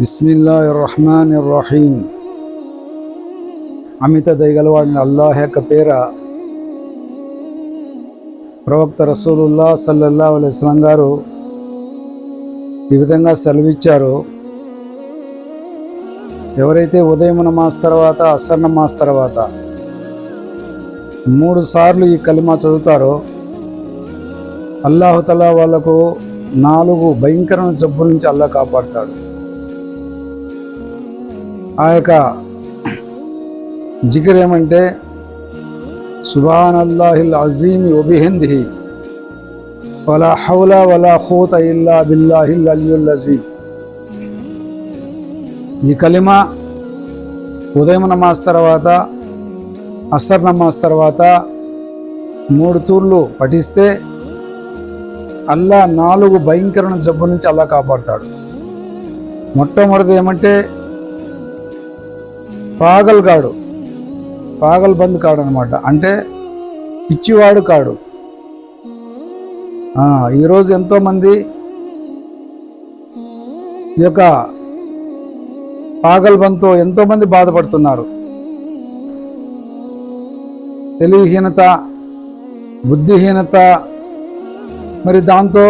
బిస్మిల్లా రహమాన్ రహీం అమిత దయగలవాడిని అల్లాహ్ యొక్క పేర ప్రవక్త రసూలుల్లా సల్లల్లా అలైస్లం గారు ఈ విధంగా సెలవిచ్చారు. ఎవరైతే ఉదయం నమాజ్ తర్వాత అసర్ నమాజ్ తర్వాత మూడు సార్లు ఈ కలిమా చదువుతారో అల్లాహతలా వాళ్ళకు నాలుగు భయంకరమైన జబ్బుల నుంచి అల్లా కాపాడుతాడు. ఆ యొక్క జిగర్ ఏమంటే సుబాన్ అల్లాహిల్ అజీమి ఒబిహింది వలా హౌలా వలా ఖూత ఇల్లా బిల్లాహిల్ అల్యుల్ అజీమ్. ఈ కలిమ ఉదయం నమాజ్ తర్వాత అసర్ నమాజ్ తర్వాత మూడు తూర్లు పఠిస్తే అల్లా నాలుగు భయంకరమైన జబ్బు నుంచి అల్లా కాపాడుతాడు. మొట్టమొదటిది ఏమంటే పాగల్ కాడు పాగల్ బంద్ కాడు అనమాట అంటే పిచ్చివాడు కాడు. ఈరోజు ఎంతోమంది ఈ యొక్క పాగల్బంతో ఎంతోమంది బాధపడుతున్నారు. తెలివిహీనత బుద్ధిహీనత మరి దాంతో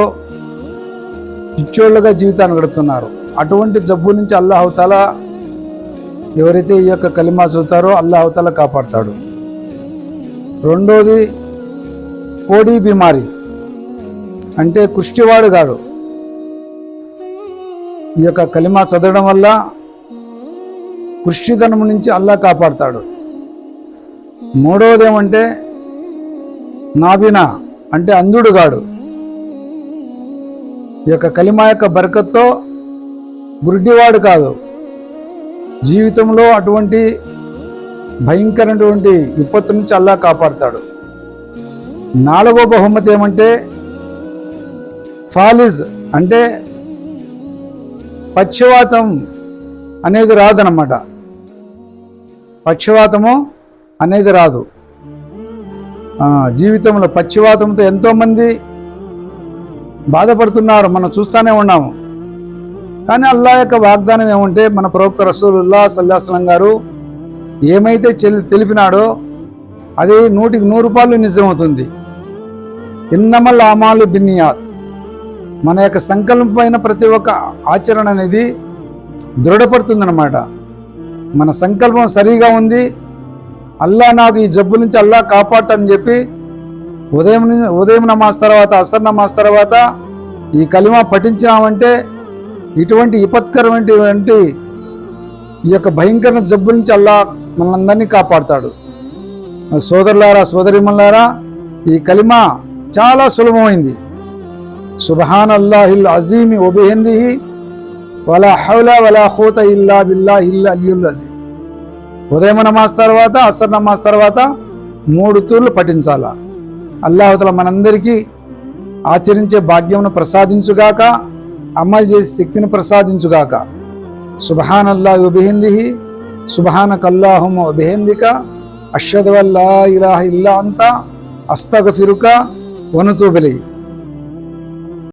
పిచ్చోళ్ళుగా జీవితాన్ని గడుపుతున్నారు. అటువంటి జబ్బు నుంచి అల్లాహతాల ఎవరైతే ఈ యొక్క కలిమా చూతారో అల్లా అవతల కాపాడతాడు. రెండోది కోడి బిమారి. అంటే కుష్టివాడు కాడు. ఈ యొక్క కలిమా చదవడం వల్ల కృష్టితనం నుంచి అల్లా కాపాడతాడు. మూడవది ఏమంటే నాబినా అంటే అంధుడు గాడు ఈ యొక్క కలిమా యొక్క బరకత్తో గుడ్డివాడు కాదు. జీవితంలో అటువంటి భయంకరమైనటువంటి విపత్తు నుంచి అల్లా కాపాడతాడు. నాలుగో బహుమతి ఏమంటే ఫాలిజ్ అంటే పక్షవాతం అనేది రాదనమాట పక్షవాతము అనేది రాదు. జీవితంలో పక్షవాతంతో ఎంతోమంది బాధపడుతున్నారు మనం చూస్తూనే ఉన్నాము. కానీ అల్లా యొక్క వాగ్దానం ఏమంటే మన ప్రవక్త రసూలుల్లా సల్లాహస్లం గారు ఏమైతే చెల్- తెలిపినాడో అది నూటికి నూరు రూపాయలు నిజమవుతుంది. ఇన్నమల్ ఆమాలు బిన్నియాత్. మన యొక్క సంకల్పమైన ప్రతి ఒక్క ఆచరణ అనేది దృఢపడుతుందన్నమాట. మన సంకల్పం సరిగా ఉంది. అల్లా నాకు ఈ జబ్బు నుంచి అల్లా కాపాడుతానని చెప్పి ఉదయం ఉదయం నమాజ్ తర్వాత అసర్ నమాజ్ తర్వాత ఈ కలిమా పఠించినామంటే ఇటువంటి విపత్కరమైనటువంటి ఈ యొక్క భయంకర జబ్బు నుంచి అల్లా మనందరినీ కాపాడుతాడు. సోదరులారా సోదరిమల్లారా ఈ కలిమా చాలా సులభమైంది. సుబహాన్ అల్లాహిల్ అజీమి ఒబిహింది వలా హౌలా వలా హోత ఇల్లా బిల్లా ఇల్లా అలియుల్ అజీమ్. ఉదయం నమాజ్ తర్వాత అసర్ నమాజ్ తర్వాత మూడు తూర్లు పఠించాలా? అల్లాహతల మనందరికీ ఆచరించే భాగ్యమును ప్రసాదించుగాక అమలు చేసి శక్తిని ప్రసాదించుగాక. సుబహాన్ అల్లా ఉబిహిందిహి సుబహాన కల్లాహుమ ఉబిహిందిక అషద్ వల్లా ఇలాహ ఇల్లా అంతా అస్తగ అస్తగఫిరుక వనుతూబిలి.